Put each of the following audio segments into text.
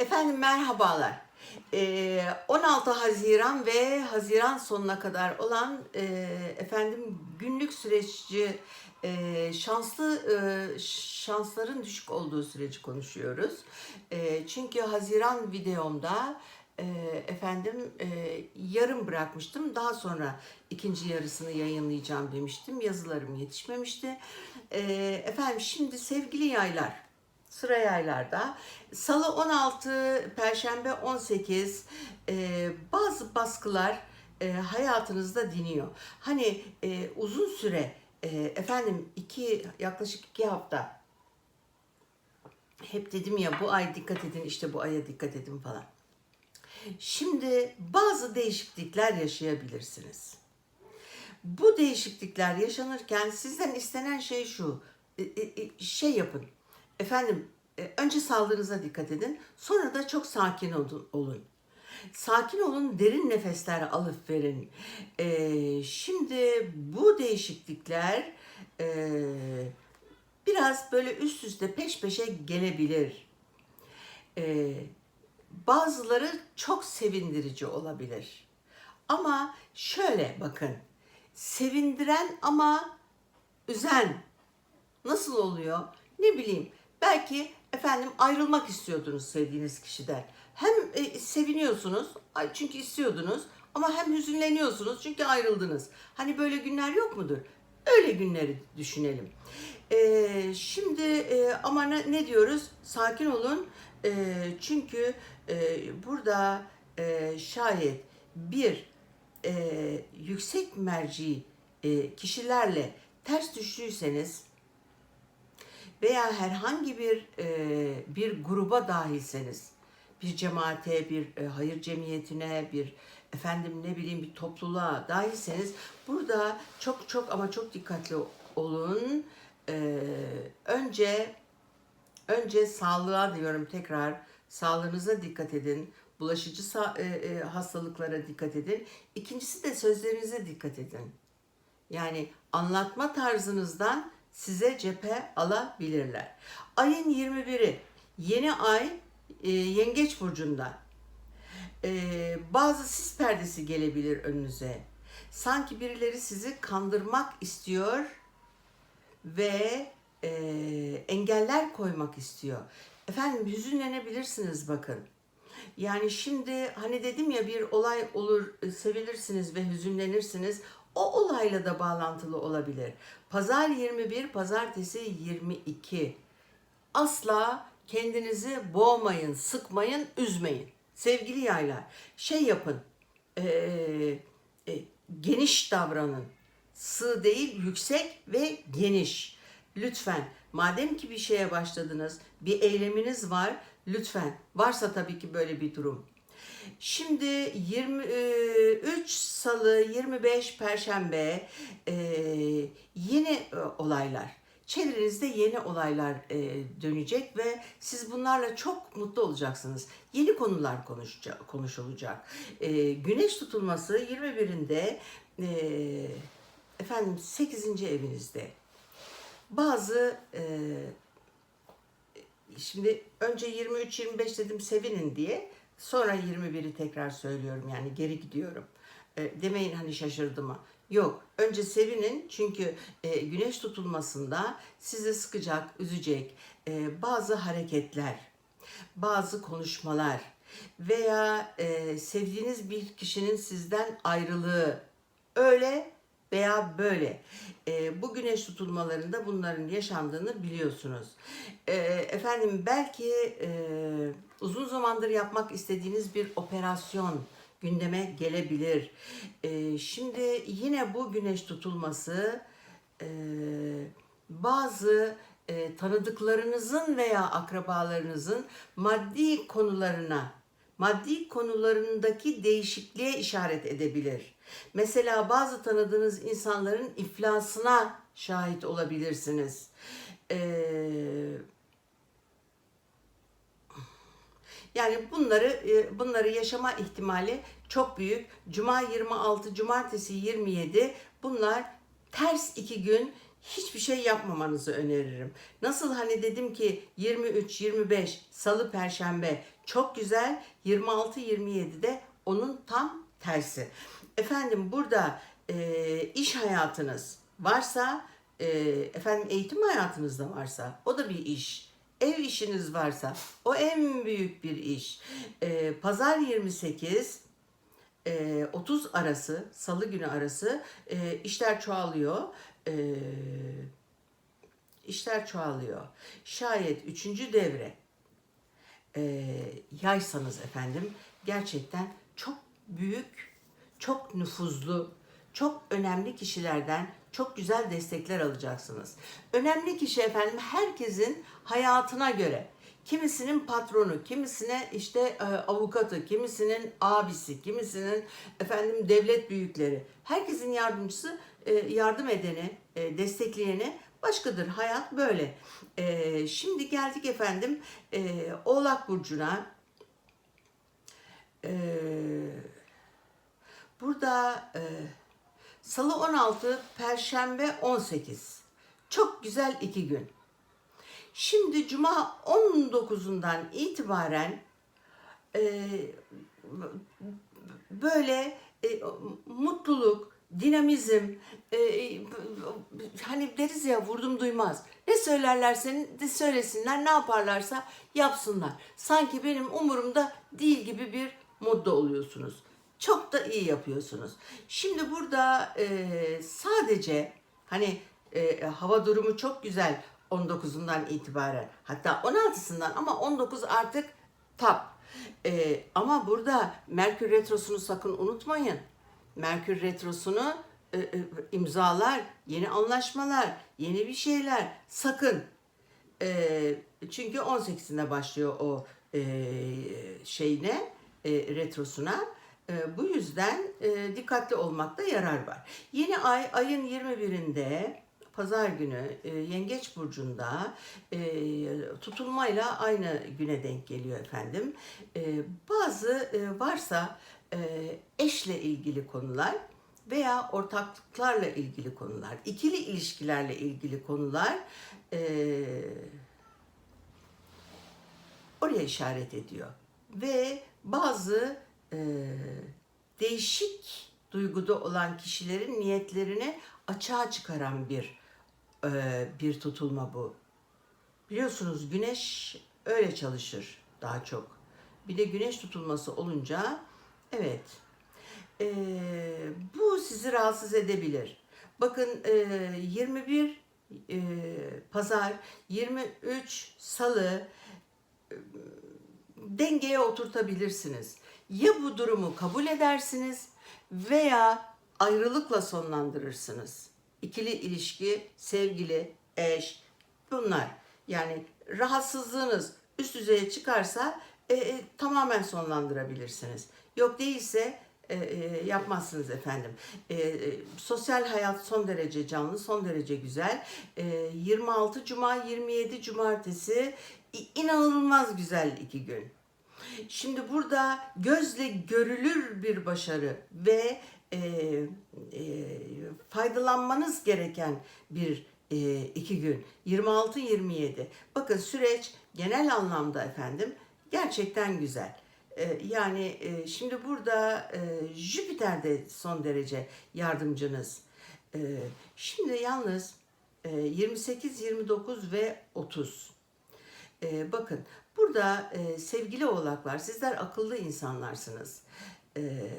Efendim merhabalar. Ee, 16 Haziran ve Haziran sonuna kadar olan e, efendim günlük süreçci e, şanslı e, şansların düşük olduğu süreci konuşuyoruz. Çünkü Haziran videomda efendim yarım bırakmıştım. Daha sonra ikinci yarısını yayınlayacağım demiştim. Yazılarım yetişmemişti. Efendim şimdi sevgili yaylar sıra yaylarda. Salı 16, Perşembe 18 e, bazı baskılar e, hayatınızda diniyor. Hani e, uzun süre e, efendim iki yaklaşık iki hafta hep dedim ya bu ay dikkat edin işte bu aya dikkat edin falan. Şimdi bazı değişiklikler yaşayabilirsiniz. Bu değişiklikler yaşanırken sizden istenen şey şu. e, e, e, Şey yapın. Efendim e, önce sağlığınıza dikkat edin. Sonra da çok sakin olun. Sakin olun, derin nefesler alıp verin. E, şimdi bu değişiklikler e, biraz böyle üst üste peş peşe gelebilir. E, bazıları çok sevindirici olabilir. Ama şöyle bakın. Sevindiren ama üzen nasıl oluyor? Ne bileyim. Belki efendim ayrılmak istiyordunuz sevdiğiniz kişiden. Hem e, seviniyorsunuz çünkü istiyordunuz ama hem hüzünleniyorsunuz çünkü ayrıldınız. Hani böyle günler yok mudur? Öyle günleri düşünelim. E, şimdi e, ama ne, ne diyoruz? Sakin olun. E, çünkü e, burada e, şayet bir e, yüksek merci e, kişilerle ters düştüyseniz veya herhangi bir e, bir gruba dahilseniz, bir cemaate, bir e, hayır cemiyetine, bir efendim ne bileyim bir topluluğa dahilseniz burada çok çok ama çok dikkatli olun. E, önce önce sağlığa diyorum tekrar sağlığınıza dikkat edin. Bulaşıcı e, e, hastalıklara dikkat edin. İkincisi de sözlerinize dikkat edin. Yani anlatma tarzınızdan size cephe alabilirler. Ayın 21'i yeni ay e, Yengeç burcunda. E, bazı sis perdesi gelebilir önünüze. Sanki birileri sizi kandırmak istiyor ve e, engeller koymak istiyor. Efendim hüzünlenebilirsiniz bakın. Yani şimdi hani dedim ya bir olay olur sevilirsiniz ve hüzünlenirsiniz. O olayla da bağlantılı olabilir. Pazar 21, pazartesi 22. Asla kendinizi boğmayın, sıkmayın, üzmeyin. Sevgili yaylar, şey yapın, ee, e, geniş davranın. Sığ değil, yüksek ve geniş. Lütfen, madem ki bir şeye başladınız, bir eyleminiz var, lütfen. Varsa tabii ki böyle bir durum. Şimdi 23 Salı, 25 Perşembe e, yeni e, olaylar. Çevrenizde yeni olaylar e, dönecek ve siz bunlarla çok mutlu olacaksınız. Yeni konular konuşacak, konuşulacak. E, güneş tutulması 21'inde e, efendim 8. evinizde. Bazı e, şimdi önce 23-25 dedim sevinin diye. Sonra 21'i tekrar söylüyorum yani geri gidiyorum. E, demeyin hani şaşırdı mı? Yok. Önce sevinin çünkü e, güneş tutulmasında sizi sıkacak, üzecek e, bazı hareketler, bazı konuşmalar veya e, sevdiğiniz bir kişinin sizden ayrılığı öyle veya böyle. E, bu güneş tutulmalarında bunların yaşandığını biliyorsunuz. E, efendim belki e, uzun zamandır yapmak istediğiniz bir operasyon gündeme gelebilir. E, şimdi yine bu güneş tutulması e, bazı e, tanıdıklarınızın veya akrabalarınızın maddi konularına maddi konularındaki değişikliğe işaret edebilir. Mesela bazı tanıdığınız insanların iflasına şahit olabilirsiniz. Ee, yani bunları e, bunları yaşama ihtimali çok büyük. Cuma 26, cumartesi 27 bunlar ters iki gün hiçbir şey yapmamanızı öneririm. Nasıl hani dedim ki 23, 25, salı, perşembe çok güzel. 26, 27'de onun tam tersi. Efendim burada e, iş hayatınız varsa, e, efendim eğitim hayatınız da varsa o da bir iş. Ev işiniz varsa o en büyük bir iş. E, Pazar 28, e, 30 arası, salı günü arası e, işler çoğalıyor. E, işler çoğalıyor. Şayet üçüncü devre e, yaysanız efendim gerçekten çok büyük, çok nüfuzlu, çok önemli kişilerden çok güzel destekler alacaksınız. Önemli kişi efendim herkesin hayatına göre. Kimisinin patronu, kimisine işte e, avukatı, kimisinin abisi, kimisinin efendim devlet büyükleri. Herkesin yardımcısı, e, yardım edeni, e, destekleyeni başkadır. Hayat böyle. E, şimdi geldik efendim e, Oğlak Burcu'na. E, burada e, Salı 16, Perşembe 18. Çok güzel iki gün. Şimdi Cuma 19'undan itibaren e, böyle e, mutluluk, dinamizm, e, hani deriz ya vurdum duymaz. Ne söylerlerse de söylesinler, ne yaparlarsa yapsınlar. Sanki benim umurumda değil gibi bir modda oluyorsunuz. Çok da iyi yapıyorsunuz. Şimdi burada e, sadece hani e, hava durumu çok güzel 19'undan itibaren. Hatta 16'sından ama 19 artık tap. E, ama burada Merkür Retrosu'nu sakın unutmayın. Merkür Retrosu'nu e, e, imzalar, yeni anlaşmalar, yeni bir şeyler sakın. E, çünkü 18'inde başlıyor o e, şeyine, e, retrosuna. E, bu yüzden e, dikkatli olmakta yarar var. Yeni ay ayın 21'inde pazar günü e, Yengeç burcunda e, tutulmayla aynı güne denk geliyor efendim. Bazı varsa eşle ilgili konular veya ortaklıklarla ilgili konular, ikili ilişkilerle ilgili konular oraya işaret ediyor. Ve bazı e, değişik duyguda olan kişilerin niyetlerini açığa çıkaran bir e, bir tutulma bu. Biliyorsunuz güneş öyle çalışır daha çok. Bir de güneş tutulması olunca evet e, bu sizi rahatsız edebilir. Bakın e, 21 e, pazar, 23 salı e, dengeye oturtabilirsiniz. Ya bu durumu kabul edersiniz veya ayrılıkla sonlandırırsınız. İkili ilişki, sevgili, eş bunlar. Yani rahatsızlığınız üst düzeye çıkarsa e, e, tamamen sonlandırabilirsiniz. Yok değilse e, e, yapmazsınız efendim. E, e, sosyal hayat son derece canlı, son derece güzel. E, 26 Cuma, 27 Cumartesi inanılmaz güzel iki gün. Şimdi burada gözle görülür bir başarı ve e, e, faydalanmanız gereken bir e, iki gün 26-27. Bakın süreç genel anlamda efendim gerçekten güzel. E, yani e, şimdi burada e, Jüpiter de son derece yardımcınız. E, şimdi yalnız e, 28, 29 ve 30. Ee, bakın burada e, sevgili oğlaklar sizler akıllı insanlarsınız. Ee,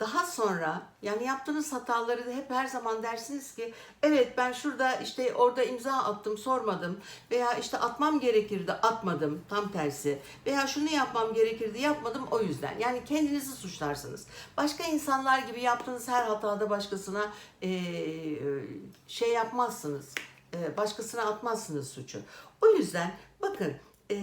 daha sonra yani yaptığınız hataları da hep her zaman dersiniz ki evet ben şurada işte orada imza attım sormadım veya işte atmam gerekirdi atmadım tam tersi veya şunu yapmam gerekirdi yapmadım o yüzden yani kendinizi suçlarsınız. Başka insanlar gibi yaptığınız her hatada başkasına e, şey yapmazsınız e, başkasına atmazsınız suçu. O yüzden bakın e,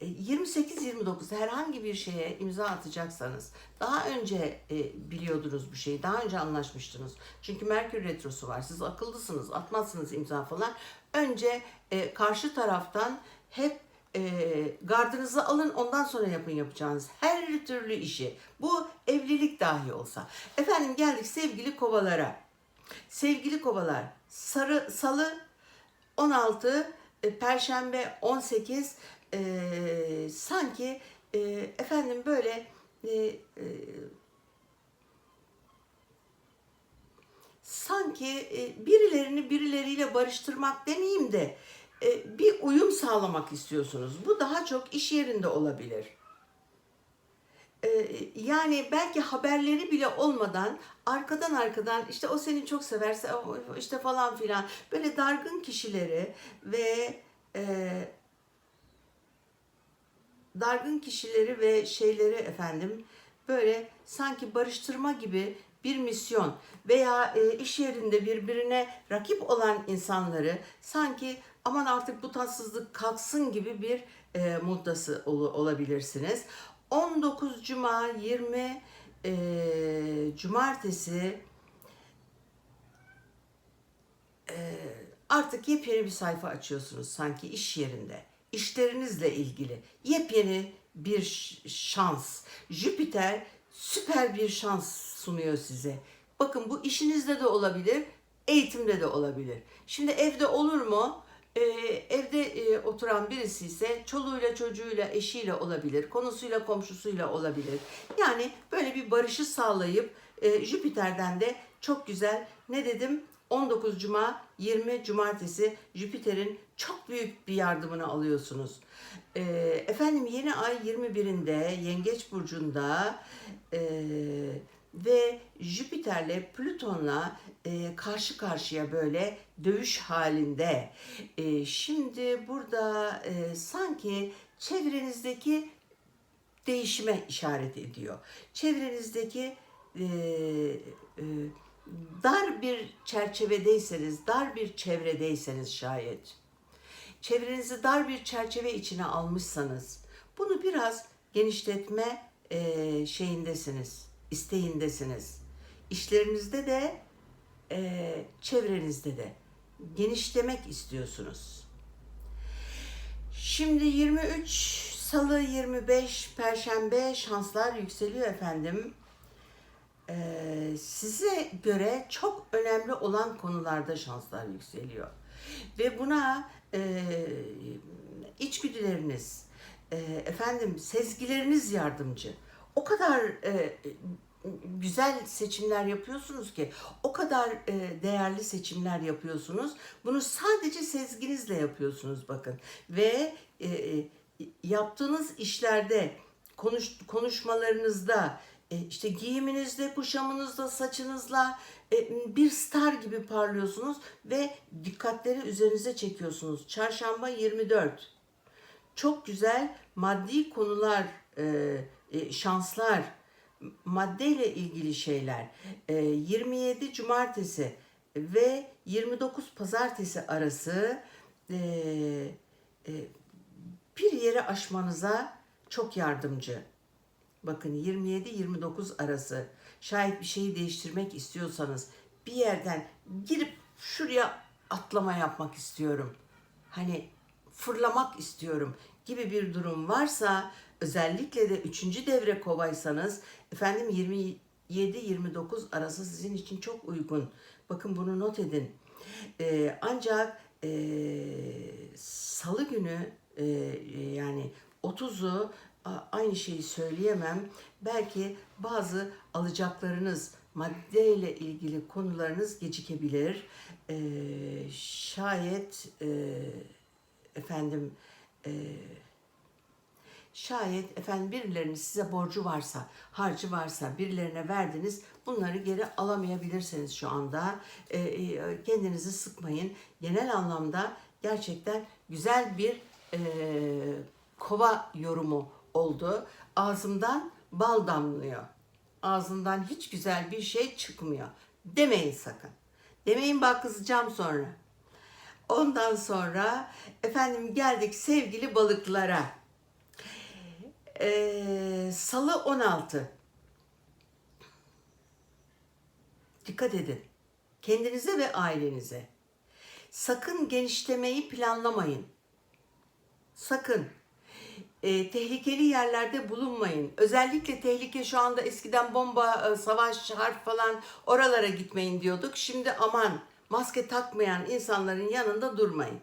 28-29 herhangi bir şeye imza atacaksanız daha önce e, biliyordunuz bu şeyi, daha önce anlaşmıştınız. Çünkü Merkür Retrosu var, siz akıllısınız, atmazsınız imza falan. Önce e, karşı taraftan hep e, gardınızı alın ondan sonra yapın yapacağınız her türlü işi. Bu evlilik dahi olsa. Efendim geldik sevgili kovalara. Sevgili kovalar, sarı salı 16, e, perşembe 18 e, sanki e, efendim böyle e, e, sanki e, birilerini birileriyle barıştırmak demeyeyim de bir uyum sağlamak istiyorsunuz. Bu daha çok iş yerinde olabilir. Yani belki haberleri bile olmadan arkadan arkadan işte o seni çok severse işte falan filan böyle dargın kişileri ve e, dargın kişileri ve şeyleri efendim böyle sanki barıştırma gibi bir misyon veya e, iş yerinde birbirine rakip olan insanları sanki aman artık bu tatsızlık kalksın gibi bir e, muddası ol- olabilirsiniz. 19 Cuma 20 e, Cumartesi artık yepyeni bir sayfa açıyorsunuz sanki iş yerinde. İşlerinizle ilgili yepyeni bir şans. Jüpiter süper bir şans sunuyor size. Bakın bu işinizde de olabilir, eğitimde de olabilir. Şimdi evde olur mu? Ee, evde e, oturan birisi ise çoluğuyla çocuğuyla eşiyle olabilir, konusuyla komşusuyla olabilir. Yani böyle bir barışı sağlayıp e, Jüpiter'den de çok güzel ne dedim 19 Cuma 20 Cumartesi Jüpiter'in çok büyük bir yardımını alıyorsunuz. Ee, efendim yeni ay 21'inde Yengeç Burcu'nda e, ve Jüpiter'le Plüton'la e, karşı karşıya böyle dövüş halinde. E, şimdi burada e, sanki çevrenizdeki değişime işaret ediyor. Çevrenizdeki e, e, dar bir çerçevedeyseniz, dar bir çevredeyseniz şayet, çevrenizi dar bir çerçeve içine almışsanız, bunu biraz genişletme e, şeyindesiniz, isteğindesiniz. İşlerinizde de, e, çevrenizde de genişlemek istiyorsunuz. Şimdi 23 Salı 25 Perşembe şanslar yükseliyor efendim. Ee, size göre çok önemli olan konularda şanslar yükseliyor. Ve buna e, içgüdüleriniz, e, efendim sezgileriniz yardımcı. O kadar e, güzel seçimler yapıyorsunuz ki, o kadar e, değerli seçimler yapıyorsunuz. Bunu sadece sezginizle yapıyorsunuz bakın. Ve e, e, yaptığınız işlerde, konuş, konuşmalarınızda, e, işte giyiminizde, kuşamınızda, saçınızla e, bir star gibi parlıyorsunuz ve dikkatleri üzerinize çekiyorsunuz. Çarşamba 24. Çok güzel maddi konular, e, e, şanslar, maddeyle ilgili şeyler. E, 27 Cumartesi ve 29 Pazartesi arası e, e, bir yere aşmanıza çok yardımcı. Bakın 27-29 arası şayet bir şeyi değiştirmek istiyorsanız bir yerden girip şuraya atlama yapmak istiyorum. Hani fırlamak istiyorum gibi bir durum varsa özellikle de 3. devre kovaysanız efendim 27-29 arası sizin için çok uygun. Bakın bunu not edin. Ee, ancak ee, salı günü ee, yani 30'u a- aynı şeyi söyleyemem. Belki bazı alacaklarınız, maddeyle ilgili konularınız gecikebilir. Ee, şayet ee, efendim ee, şayet efendim birilerinin size borcu varsa, harcı varsa, birilerine verdiniz, bunları geri alamayabilirsiniz şu anda. Ee, e, kendinizi sıkmayın. Genel anlamda gerçekten güzel bir e, kova yorumu oldu. Ağzımdan bal damlıyor. Ağzından hiç güzel bir şey çıkmıyor. Demeyin sakın. Demeyin bak kızacağım sonra. Ondan sonra efendim geldik sevgili balıklara. Ee, Salı 16. Dikkat edin. Kendinize ve ailenize. Sakın genişlemeyi planlamayın. Sakın. e, tehlikeli yerlerde bulunmayın. Özellikle tehlike şu anda eskiden bomba, e, savaş, harp falan oralara gitmeyin diyorduk. Şimdi aman maske takmayan insanların yanında durmayın.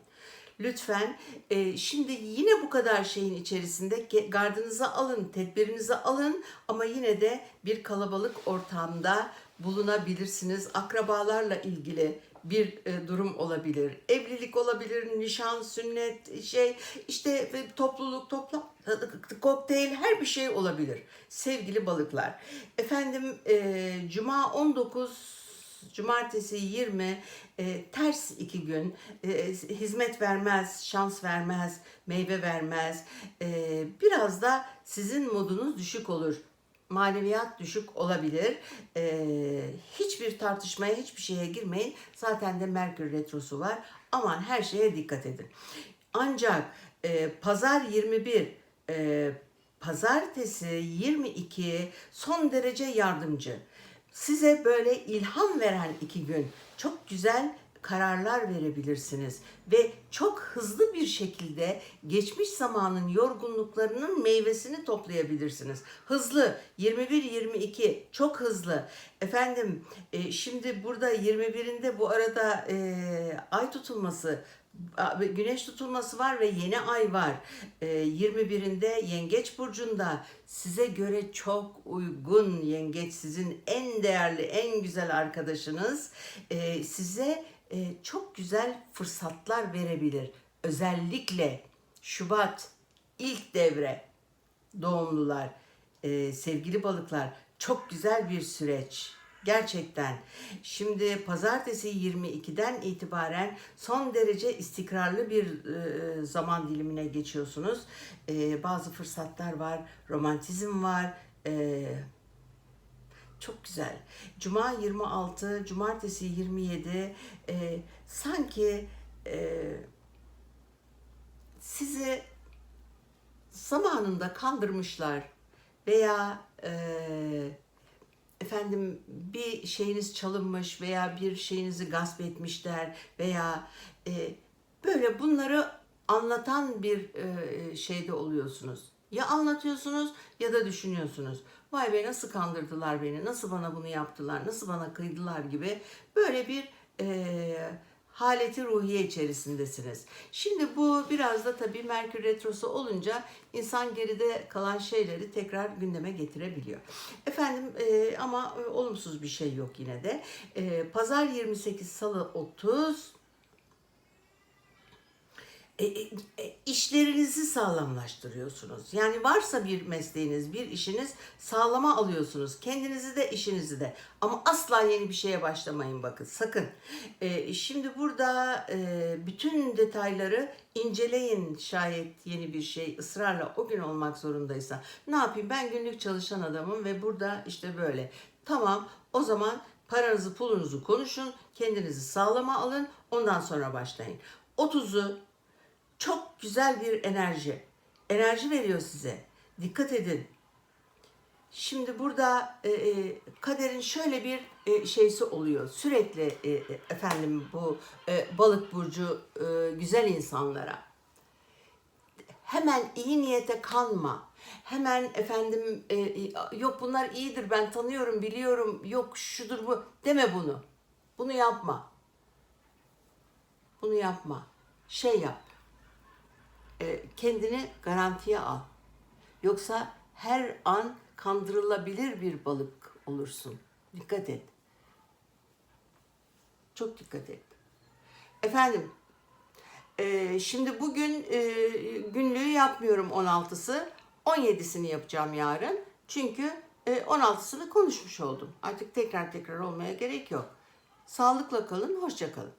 Lütfen e, şimdi yine bu kadar şeyin içerisinde gardınızı alın, tedbirinizi alın ama yine de bir kalabalık ortamda bulunabilirsiniz. Akrabalarla ilgili bir e, durum olabilir. Evlilik olabilir, nişan, sünnet, şey işte topluluk, toplam kokteyl her bir şey olabilir. Sevgili balıklar. Efendim e, Cuma 19 Cumartesi 20 e, ters iki gün e, hizmet vermez, şans vermez, meyve vermez. E, biraz da sizin modunuz düşük olur. Maneviyat düşük olabilir. E, hiçbir tartışmaya, hiçbir şeye girmeyin. Zaten de Merkür Retrosu var. Aman her şeye dikkat edin. Ancak e, Pazar 21, e, Pazartesi 22 son derece yardımcı size böyle ilham veren iki gün. Çok güzel kararlar verebilirsiniz ve çok hızlı bir şekilde geçmiş zamanın yorgunluklarının meyvesini toplayabilirsiniz. Hızlı 21-22 çok hızlı. Efendim e, şimdi burada 21'inde bu arada e, ay tutulması güneş tutulması var ve yeni ay var. E, 21'inde Yengeç burcunda size göre çok uygun Yengeç sizin en değerli, en güzel arkadaşınız. E, size çok güzel fırsatlar verebilir. Özellikle Şubat ilk devre doğumlular, e, sevgili balıklar çok güzel bir süreç. Gerçekten. Şimdi pazartesi 22'den itibaren son derece istikrarlı bir e, zaman dilimine geçiyorsunuz. E, bazı fırsatlar var, romantizm var. E, çok güzel. Cuma 26, cumartesi 27 e, sanki e, sizi zamanında kandırmışlar veya e, efendim bir şeyiniz çalınmış veya bir şeyinizi gasp etmişler veya e, böyle bunları anlatan bir e, şeyde oluyorsunuz. Ya anlatıyorsunuz ya da düşünüyorsunuz. Vay be nasıl kandırdılar beni, nasıl bana bunu yaptılar, nasıl bana kıydılar gibi böyle bir e, haleti ruhiye içerisindesiniz. Şimdi bu biraz da tabii Merkür Retrosu olunca insan geride kalan şeyleri tekrar gündeme getirebiliyor. Efendim e, ama olumsuz bir şey yok yine de. E, Pazar 28, Salı 30, e, e, e, işlerinizi sağlamlaştırıyorsunuz. Yani varsa bir mesleğiniz, bir işiniz sağlama alıyorsunuz. Kendinizi de işinizi de. Ama asla yeni bir şeye başlamayın bakın sakın. E, şimdi burada bütün detayları inceleyin şayet yeni bir şey ısrarla o gün olmak zorundaysa. Ne yapayım ben günlük çalışan adamım ve burada işte böyle. Tamam o zaman paranızı pulunuzu konuşun. Kendinizi sağlama alın. Ondan sonra başlayın. 30'u çok güzel bir enerji. Enerji veriyor size. Dikkat edin. Şimdi burada e, e, kaderin şöyle bir e, şeysi oluyor. Sürekli e, e, efendim bu e, balık burcu e, güzel insanlara hemen iyi niyete kanma. Hemen efendim e, e, yok bunlar iyidir ben tanıyorum biliyorum yok şudur bu deme bunu. Bunu yapma. Bunu yapma. Şey yap e, kendini garantiye al. Yoksa her an kandırılabilir bir balık olursun. Dikkat et. Çok dikkat et. Efendim, e, şimdi bugün e, günlüğü yapmıyorum 16'sı. 17'sini yapacağım yarın. Çünkü e, 16'sını konuşmuş oldum. Artık tekrar tekrar olmaya gerek yok. Sağlıkla kalın, hoşça kalın.